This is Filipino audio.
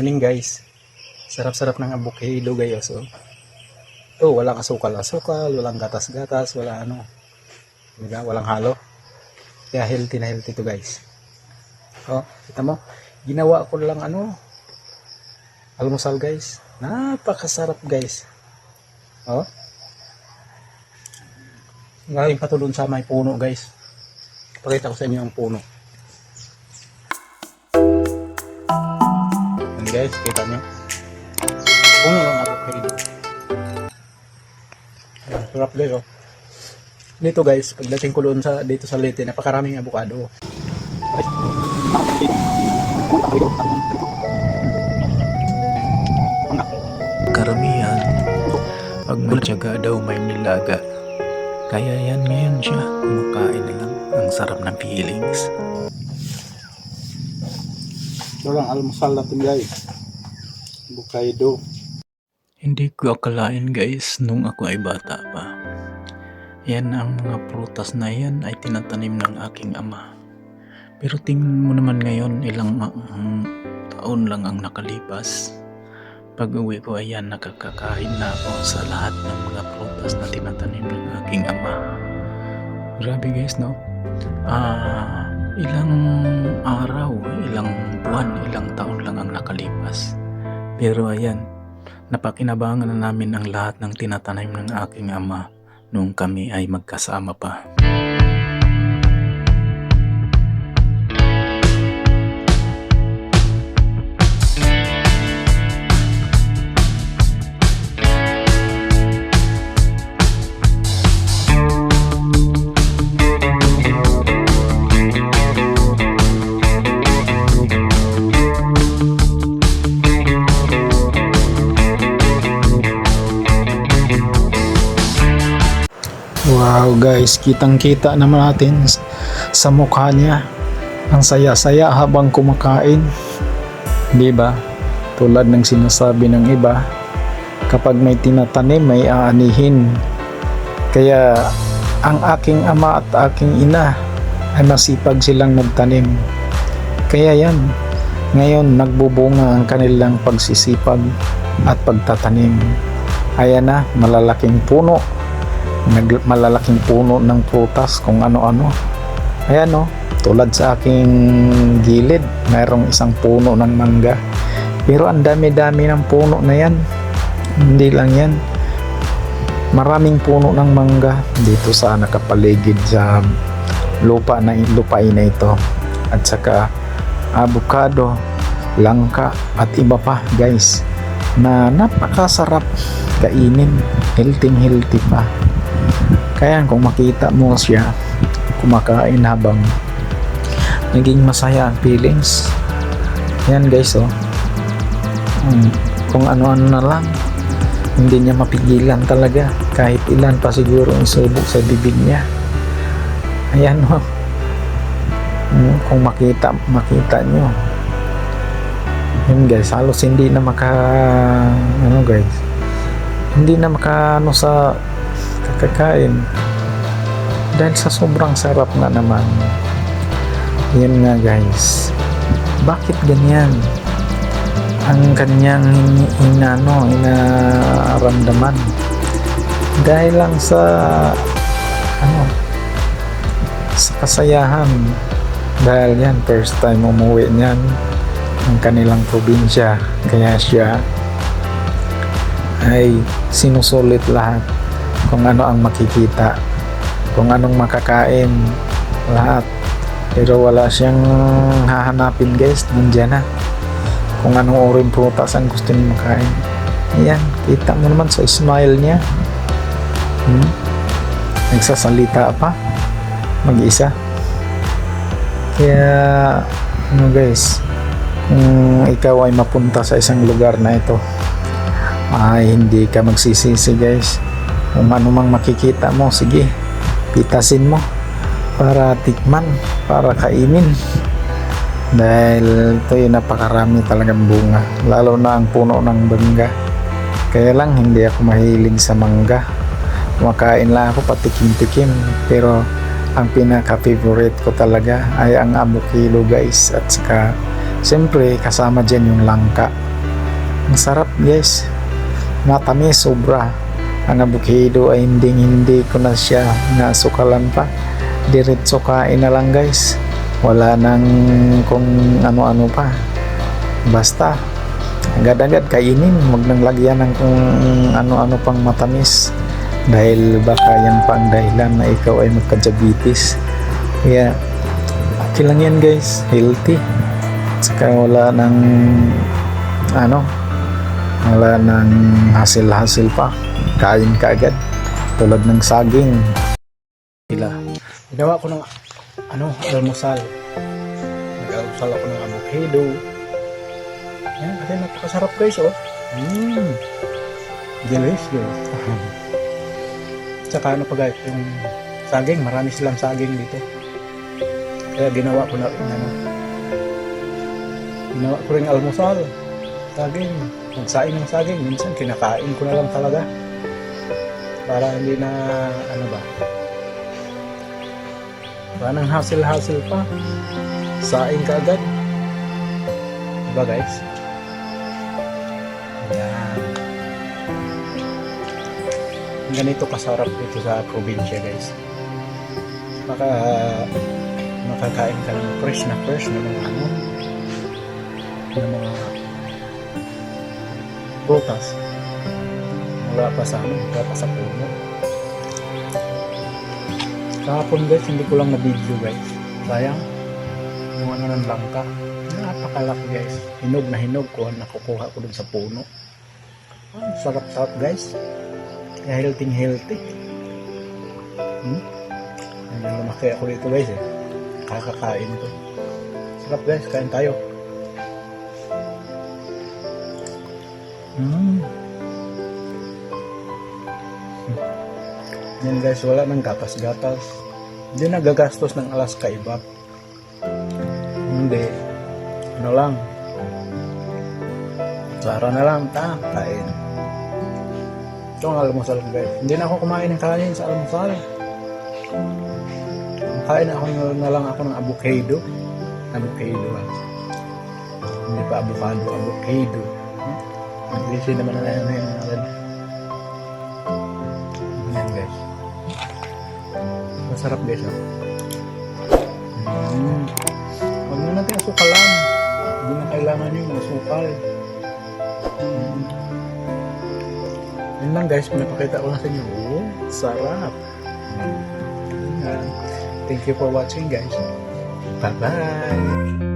Morning guys. Sarap-sarap ng avocado guys. Oh. Ito, walang asukal-asukal, walang gatas-gatas, wala ano. Diba? Walang halo. Kaya healthy na healthy to guys. Oh, kita mo? Ginawa ko lang ano. Almusal guys. Napakasarap guys. Oh. Galing pa to dun sa may puno guys. Pakita ko sa inyo ang puno. Guys, kita nyo. Puno lang ako kayo. Ayan, Sarap guys oh. Dito guys, pagdating ko sa dito sa Leyte, napakaraming. Ay. Karamihan, pag matyaga daw may nilaga. Kaya yan ngayon siya, kumakain na lang. Ang sarap ng feelings. Ito lang almusal natin guys. Bukaido. Hindi ko akalain guys nung ako ay bata pa. Yan ang mga prutas na yan ay tinatanim ng aking ama. Pero tingnan mo naman ngayon ilang mm, taon lang ang nakalipas. Pag uwi ko ayan nakakakain na ako sa lahat ng mga prutas na tinatanim ng aking ama. Grabe guys no? Ah, ilang nakalipas. Pero ayan, napakinabangan na namin ang lahat ng tinatanim ng aking ama nung kami ay magkasama pa. Wow guys, kitang kita naman natin sa mukha niya. Ang saya-saya habang kumakain. Di ba? Tulad ng sinasabi ng iba, kapag may tinatanim, may aanihin. Kaya ang aking ama at aking ina ay masipag silang magtanim. Kaya yan, ngayon nagbubunga ang kanilang pagsisipag at pagtatanim. Ayan na, malalaking puno nag malalaking puno ng prutas kung ano-ano. Ayan no, tulad sa aking gilid, mayroong isang puno ng mangga. Pero ang dami-dami ng puno na yan. Hindi lang yan. Maraming puno ng mangga dito sa nakapaligid sa lupa na lupain na ito. At saka avocado, langka at iba pa guys na napakasarap kainin healthy healthy pa kaya kung makita mo siya kumakain habang naging masaya ang feelings. Yan guys oh. Hmm, kung ano-ano na lang hindi niya mapigilan talaga kahit ilan pa siguro ang subok sa bibig niya. Ayan oh. Hmm, kung makita makita nyo yun guys halos hindi na maka ano guys hindi na maka ano sa kakakain dahil sa sobrang sarap nga naman. Yun nga guys. Bakit ganyan? Ang kanyang in- inano inaramdaman. Dahil lang sa ano sa kasayahan. Dahil yan first time umuwi niyan ng kanilang probinsya. Kaya siya ay sinusulit lahat kung ano ang makikita kung anong makakain lahat. Pero wala siyang hahanapin guys. Nandyan na. Kung anong uring prutas ang gusto niya makain. Ayan kita mo naman sa smile niya. Hmm? nagsasalita pa. Mag-isa. Kaya ano guys kung ikaw ay mapunta sa isang lugar na ito ay hindi ka magsisisi guys kung ano makikita mo sige pitasin mo para tikman para kainin. Dahil ito yung napakarami talagang bunga lalo na ang puno ng bangga. Kaya lang hindi ako mahilig sa mangga. Kumakain lang ako patikim-tikim pero ang pinaka favorite ko talaga ay ang avocado guys. At saka siyempre kasama dyan yung langka. Ang sarap guys. Matamis sobra. Ang avocado ay hindi hindi ko na siya nasukalan pa. Diretso kain na lang guys. Wala nang kung ano-ano pa. Basta agad-agad kainin. Huwag nang lagyan ng kung ano-ano pang matamis. Dahil baka yan pa ang dahilan na ikaw ay magka-diabetes. Kaya okay lang yan guys. Healthy. Saka wala nang ano wala nang hasil-hasil pa. Kain ka agad. Tulad ng saging. Sila ginawa ko ng ano almusal. Nag-almusal ako ng avocado. Yan kasi napakasarap guys oh. Mm. delicious tsaka ano pa guys yung saging. Marami silang saging dito. Kaya ginawa ko na ano. Ginawa ko rin almusal. Saging magsaing ng saging. Minsan kinakain ko na lang talaga. Para hindi na ano ba? Wala nang hassle-hassle pa. Saing ka agad. Diba guys? Yan ganito kasarap dito sa probinsya guys. Maka makakain ka ng fresh na fresh na mga ano ng mga prutas. Wala pa sa ano wala pa sa puno. Kahapon guys hindi ko lang na video guys. Sayang yung ano ng langka. Napakalaki guys. Hinog na hinog ko nakukuha ko dun sa puno. Ah, sarap sarap guys. Healthy healthy. Hmm? Hanggang lumaki ako dito guys eh. Kakakain ko. Sarap guys. Kain tayo Mm. Yan guys, wala nang gatas-gatas. Hindi nagagastos ng alas kaiba. Hindi. Ano lang. Sara na lang, ta, kain. Ito ang almusal guys. Hindi na ako kumain ng kanin sa almusal. Kain ako na lang ako ng avocado. Avocado ah. Hindi pa avocado, avocado. English naman na ano yung agad. Yan guys. Masarap guys oh. Mm. Huwag na natin asukalan. Hindi na kailangan yung masukal. Mm. Yun lang guys, pinapakita ko na sa inyo. Oh, sarap. Yan. Thank you for watching guys. Bye-bye.